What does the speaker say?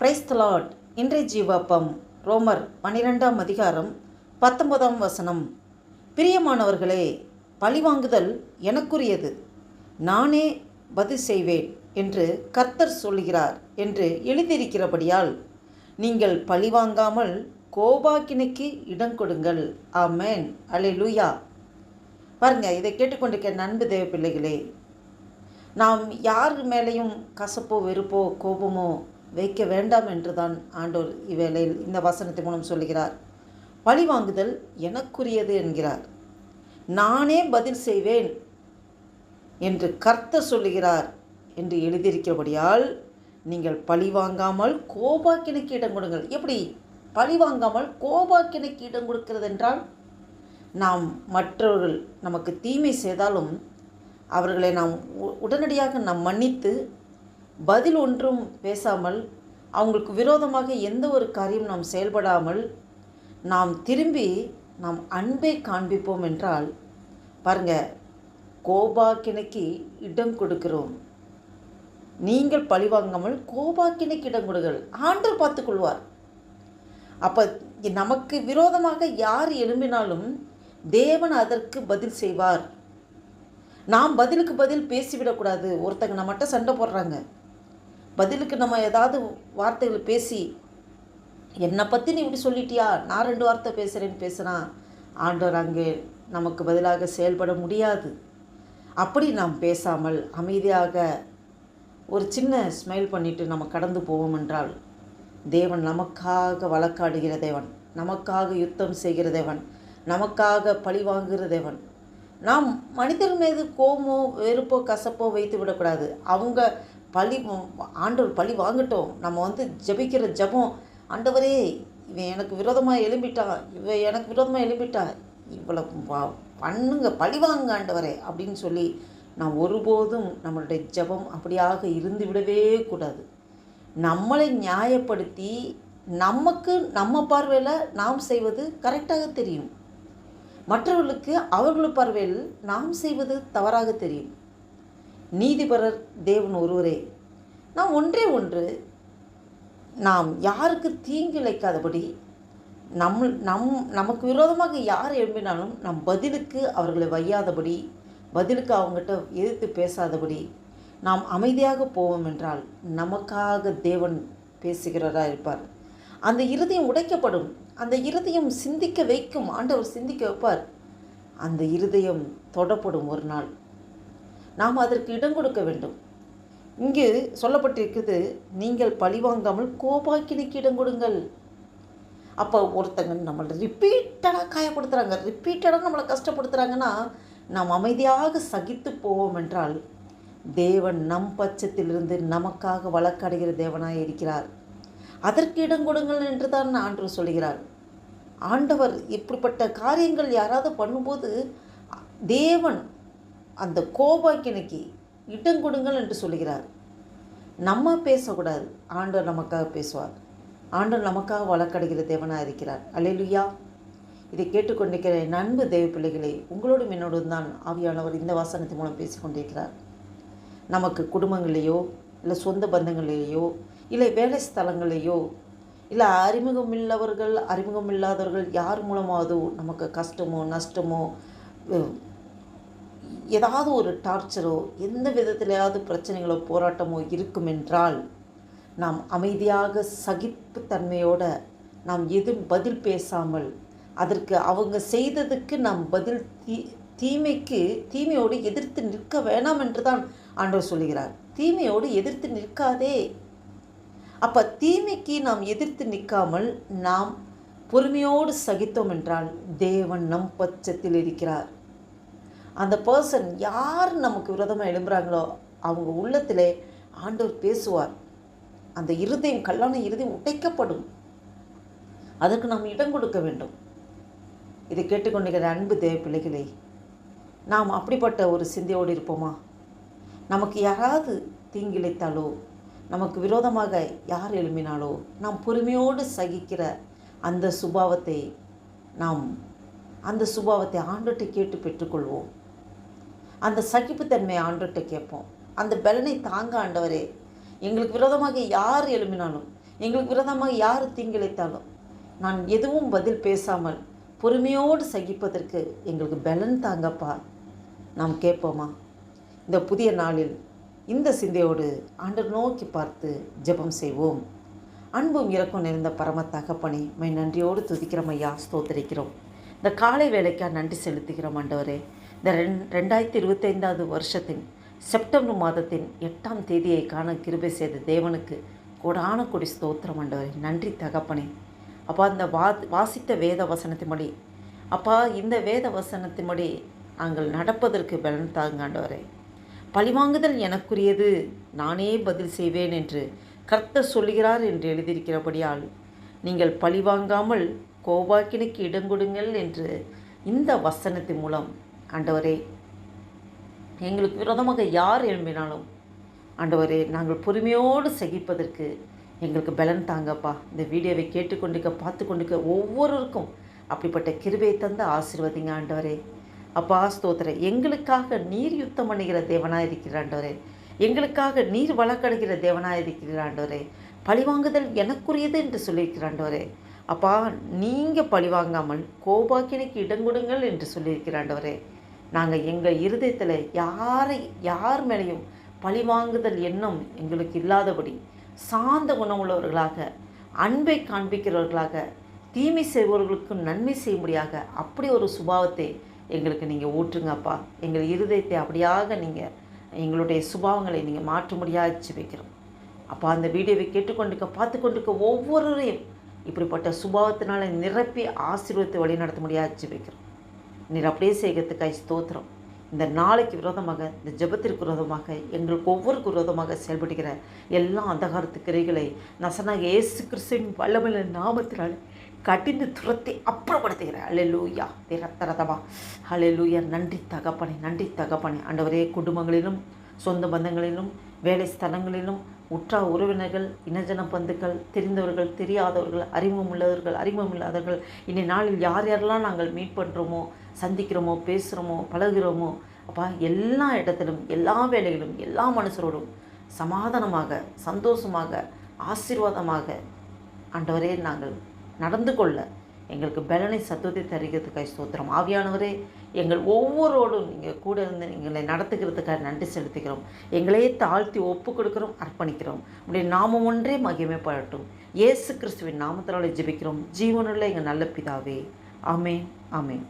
Praise the Lord இன்றைய ஜீவாப்பம் ரோமர் பனிரெண்டாம் அதிகாரம் பத்தொன்பதாம் வசனம். பிரியமானவர்களே பழிவாங்குதல் எனக்குரியது. நானே பதில் செய்வேன் என்று கர்த்தர் சொல்கிறார் என்று எழுதியிருக்கிறபடியால் நீங்கள் பழிவாங்காமல் கோபாக்கினைக்கு இடம் கொடுங்கள். ஆமேன். அல்லேலூயா. பாருங்க இதை கேட்டுக்கொண்டிருக்க நண்பு தேவ பிள்ளைகளே நாம் யார் மேலேயும் கசப்போ வெறுப்போ கோபமோ வைக்க வேண்டாம் என்றுதான் ஆண்டோர் இவ்வேளையில் இந்த வசனத்தின் மூலம் சொல்கிறார் பழி வாங்குதல் எனக்குரியது என்கிறார். நானே பதில் செய்வேன் என்று கர்த்தர் சொல்லுகிறார் என்று எழுதியிருக்கிறபடியால் நீங்கள் பழி வாங்காமல் கோபாக்கினைக்கு இடம் கொடுங்கள். எப்படி? பழி வாங்காமல் கோபாக்கினைக்கு இடம் கொடுக்கிறது என்றால் நாம் மற்றவர்கள் நமக்கு தீமை செய்தாலும் அவர்களை நாம் உ- உடனடியாக நாம் மன்னித்து பதில் ஒன்றும் பேசாமல் அவங்களுக்கு விரோதமாக எந்த ஒரு காரியம் நாம் செயல்படாமல் நாம் திரும்பி நாம் அன்பை காண்பிப்போம் என்றால் பாருங்க கோபாக்கினைக்கு இடம் கொடுக்கிறோம். நீங்கள் பழிவாங்காமல் கோபாக்கினைக்கு இடம் கொடுங்கள். ஆண்டர் பார்த்துக்கொள்வார் அப்போ நமக்கு விரோதமாக யார் எழும்பினாலும் தேவன் அதற்கு பதில் செய்வார். நாம் பதிலுக்கு பதில் பேசிவிடக்கூடாது. ஒருத்தங்க நம்மகிட்ட சண்டை போடுறாங்க. பதிலுக்கு நம்ம ஏதாவது வார்த்தைகள் பேசி என்னை பற்றி நீ இப்படி சொல்லிட்டியா? நான் ரெண்டு வார்த்தை பேசுகிறேன்னு பேசுனா ஆண்டவர் அங்கே நமக்கு பதிலாக செயல்பட முடியாது. அப்படி நாம் பேசாமல் அமைதியாக ஒரு சின்ன ஸ்மைல் பண்ணிட்டு நம்ம கடந்து போவோம் என்றால் தேவன் நமக்காக வழக்காடுகிற தேவன் நமக்காக யுத்தம் செய்கிற தேவன் நமக்காக பழி வாங்குகிற தேவன். நாம் மனிதர் மீது கோமோ வெறுப்போ கசப்போ வைத்து விடக்கூடாது. அவங்க பழி ஆண்டவர் பழி வாங்கட்டும். நம்ம வந்து ஜெபிக்கிற ஜெபம். ஆண்டவரே இவன் எனக்கு விரோதமாக எழும்பிட்டான் இவன் எனக்கு விரோதமாக எழும்பிட்டான் இவ்வளோ பண்ணுங்க பழி வாங்க ஆண்டவரே அப்படின்னு சொல்லி நான் ஒருபோதும் நம்மளுடைய ஜெபம் அப்படியாக இருந்து விடவே கூடாது. நம்மளை நியாயப்படுத்தி நமக்கு நம்ம பார்வையில் நாம் செய்வது கரெக்டாக தெரியும். மற்றவர்களுக்கு அவர்கள் பார்வையில் நாம் செய்வது தவறாக தெரியும். நீதிபரர் தேவன் ஒருவரே நாம் ஒன்றே ஒன்று நாம் யாருக்கு தீங்கு இழைக்காதபடி நம் நம் நமக்கு விரோதமாக யார் எழும்பினாலும் நம் பதிலுக்கு அவர்களை வையாதபடி பதிலுக்கு அவங்ககிட்ட எதிர்த்து பேசாதபடி நாம் அமைதியாக போவோம் என்றால் நமக்காக தேவன் பேசுகிறவராக இருப்பார். அந்த இருதயம் உடைக்கப்படும் அந்த இருதயம் சிந்திக்க வைக்கும் ஆண்டவர் சிந்திக்க வைப்பார். அந்த இருதயம் தொடப்படும் ஒரு நாள். நாம் அதற்கு இடம் கொடுக்க வேண்டும். இங்கு சொல்லப்பட்டிருக்குது நீங்கள் பழிவாங்காமல் கோபாக்கினிக்கு இடம் கொடுங்கள். அப்போ ஒருத்தங்க நம்மளை ரிப்பீட்டடாக காயப்படுத்துகிறாங்க ரிப்பீட்டடாக நம்மளை கஷ்டப்படுத்துகிறாங்கன்னா நாம் அமைதியாக சகித்து போவோம் என்றால் தேவன் நம் பட்சத்திலிருந்து நமக்காக வழக்கடைகிற தேவனாக இருக்கிறார். அதற்கு இடம் கொடுங்கள் என்று தான் ஆண்டவர் சொல்கிறார். ஆண்டவர் இப்படிப்பட்ட காரியங்கள் யாராவது பண்ணும்போது தேவன் அந்த கோபாக்கினைக்கு இடம் கொடுங்கள் என்று சொல்கிறார் நம்ம பேசக்கூடாது. ஆண்டவர் நமக்காக பேசுவார். ஆண்டவர் நமக்காக வழக்கடைகிற தேவனாக இருக்கிறார். அலையிலுயா இதை கேட்டுக்கொண்டிருக்கிற என் அன்பு தேவ பிள்ளைகளே உங்களோடும் என்னோடும் தான் ஆவியானவர் இந்த வாசனத்தின் மூலம் பேசிக்கொண்டிருக்கிறார். நமக்கு குடும்பங்களையோ இல்லை சொந்த பந்தங்களையோ இல்லை வேலை ஸ்தலங்களையோ இல்லை அறிமுகமில்லவர்கள் அறிமுகமில்லாதவர்கள் அறிமுகம் இல்லாதவர்கள் யார் மூலமாவதோ நமக்கு கஷ்டமோ நஷ்டமோ ஏதாவது ஒரு டார்ச்சரோ எந்த விதத்திலேயாவது பிரச்சனைகளோ போராட்டமோ இருக்குமென்றால் நாம் அமைதியாக சகிப்புத்தன்மையோட நாம் எதுவும் பதில் பேசாமல் அதற்கு அவங்க செய்ததுக்கு நாம் பதில் தீ தீமைக்கு தீமையோடு எதிர்த்து நிற்க வேணாம் என்று தான் ஆண்டவர் சொல்கிறார் தீமையோடு எதிர்த்து நிற்காதே. அப்போ தீமைக்கு நாம் எதிர்த்து நிற்காமல் நாம் பொறுமையோடு சகித்தோம் என்றால் தேவன் நம் பட்சத்தில் இருக்கிறார். அந்த பர்சன் யார் நமக்கு விரோதமாக எழும்புறாங்களோ அவங்க உள்ளத்திலே ஆண்டவர் பேசுவார். அந்த இருதயம் கல்லான இருதயம் உடைக்கப்படும். அதற்கு நாம் இடம் கொடுக்க வேண்டும். இதை கேட்டுக்கொண்டிருக்கிற அன்பு தேவ பிள்ளைகளே நாம் அப்படிப்பட்ட ஒரு சிந்தையோடு இருப்போமா? நமக்கு யாராவது தீங்கிழைத்தாலோ நமக்கு விரோதமாக யார் எழுப்பினாலோ நாம் பொறுமையோடு சகிக்கிற அந்த சுபாவத்தை நாம் அந்த சுபாவத்தை ஆண்டோட்டை கேட்டு பெற்றுக்கொள்வோம். அந்த சகிப்புத்தன்மையை ஆண்டுகிட்ட கேட்போம். அந்த பலனை தாங்க ஆண்டவரே. எங்களுக்கு விரோதமாக யார் எழுப்பினாலும் எங்களுக்கு விரதமாக யார் தீங்கிழைத்தாலும் நான் எதுவும் பதில் பேசாமல் பொறுமையோடு சகிப்பதற்கு எங்களுக்கு பலன் தாங்கப்பா. நாம் கேட்போமா? இந்த புதிய நாளில் இந்த சிந்தையோடு ஆண்டர் நோக்கி பார்த்து ஜெபம் செய்வோம். அன்பும் இறக்கம் நிறைந்த பரம தகப்பனை மை நன்றியோடு துதிக்கிறோம் ஐயா ஸ்தோத்தரிக்கிறோம். இந்த காலை வேலைக்காக நன்றி செலுத்துகிறோம் ஆண்டவரே. இந்த ரெண் ரெண்டாயிரத்தி இருபத்தைந்தாவது வருஷத்தின் செப்டம்பர் மாதத்தின் எட்டாம் தேதியை காண கிருபை செய்த தேவனுக்கு கோடான கொடி ஸ்தோத்திரம் ஆண்டவரே. நன்றி தகப்பனே. அப்பா இந்த வா வாசித்த வேத வசனத்தின்படி அப்பா இந்த வேத வசனத்தின்படி நாங்கள் நடப்பதற்கு பலன் தாங்க ஆண்டவரே. பழிவாங்குதல் எனக்குரியது நானே பதில் செய்வேன் என்று கர்த்தர் சொல்கிறார் என்று எழுதியிருக்கிறபடியால் நீங்கள் பழிவாங்காமல் கோபாக்கினுக்கு இடங்கொடுங்கள் என்று இந்த வசனத்தின் மூலம் ஆண்டவரே எங்களுக்கு விரோதமாக யார் எழும்பினாலும் ஆண்டவரே நாங்கள் பொறுமையோடு சகிப்பதற்கு எங்களுக்கு பலன் தாங்கப்பா. இந்த வீடியோவை கேட்டுக்கொண்டிருக்க பார்த்து கொண்டிருக்க ஒவ்வொருவருக்கும் அப்படிப்பட்ட கிருபை தந்த ஆசிர்வதிங்க ஆண்டவரே. அப்பா ஸ்தோத்திர எங்களுக்காக நீர் யுத்தம் பண்ணுகிற தேவனாக இருக்கிற ஆண்டவரே. எங்களுக்காக நீர் வழக்கடுகிற தேவனாக இருக்கிற ஆண்டவரே. பழிவாங்குதல் எனக்குரியது என்று சொல்லியிருக்கிற ஆண்டவரே. அப்பா நீங்கள் பழிவாங்காமல் கோபாக்கினைக்கு இடங்கொடுங்கள் என்று சொல்லியிருக்கிற ஆண்டவரே. நாங்கள் எங்கள் இருதயத்தில் யாரை யார் மேலேயும் பழிவாங்குதல் எண்ணம் எங்களுக்கு இல்லாதபடி சார்ந்த குணமுள்ளவர்களாக அன்பை காண்பிக்கிறவர்களாக தீமை செய்பவர்களுக்கு நன்மை செய்யும்படியாக அப்படி ஒரு சுபாவத்தை எங்களுக்கு நீங்கள் ஊற்றுங்கப்பா எங்கள் இருதயத்தை அப்படியாக நீங்கள் எங்களுடைய சுபாவங்களை நீங்கள் மாற்றும்படியாக ஜெபிக்கிறோம் அப்போ அந்த வீடியோவை கேட்டுக்கொண்டிருக்க பார்த்து கொண்டிருக்க ஒவ்வொருவரையும் இப்படிப்பட்ட சுபாவத்தினால நிரப்பி ஆசீர்வத்தை வழி நடத்த முடியாது ஜெபிக்கிறோம் நீர் அப்படியே செய்கிறதுக்காய் ஸ்தோத்திரம். இந்த நாளைக்கு விரோதமாக இந்த ஜெபத்திற்கு விரோதமாக எங்களுக்கு ஒவ்வொருக்கு விரோதமாக செயல்படுகிற எல்லா அந்தகாரத்து கிரைகளை நசனாக இயேசு கிறிஸ்துவின் வல்லமையில நாமத்தினால் கடிந்து துரத்தி அப்புறப்படுத்துகிற அலெலூயா ரதமா அலெலூயா நன்றி தகப்பனை நன்றி தகப்பனை. ஆண்டவரே குடும்பங்களிலும் சொந்த பந்தங்களிலும் வேலை ஸ்தலங்களிலும் உற்றா உறவினர்கள் இனஜன பந்துக்கள் தெரிந்தவர்கள் தெரியாதவர்கள் அறிமுகம் உள்ளவர்கள் அறிமுகம் இல்லாதவர்கள் இனி நாளில் யார் யாரெல்லாம் நாங்கள் மீட் பண்ணுறோமோ சந்திக்கிறோமோ பேசுகிறோமோ பழகிறோமோ அப்பா எல்லா இடத்திலும் எல்லா வேலைகளிலும் எல்லா மனுஷரோடும் சமாதானமாக சந்தோஷமாக ஆசீர்வாதமாக ஆண்டவரே நாங்கள் நடந்து கொள்ள எங்களுக்கு பலனை சத்துவத்தை தருகிறதுக்காக ஸ்தோத்திரம். ஆவியானவரே எங்கள் ஒவ்வொருவரோடும் நீங்கள் கூட இருந்து எங்களை நடத்துகிறதுக்காக நன்றி செலுத்துகிறோம். எங்களையே தாழ்த்தி ஒப்பு கொடுக்கிறோம் அர்ப்பணிக்கிறோம். உடைய நாமம் ஒன்றே மகிமைப்படட்டும். இயேசு கிறிஸ்துவின் நாமத்தினாலே ஜெபிக்கிறோம். ஜீவனுள்ள எங்கள் நல்ல பிதாவே. ஆமேன் ஆமேன்.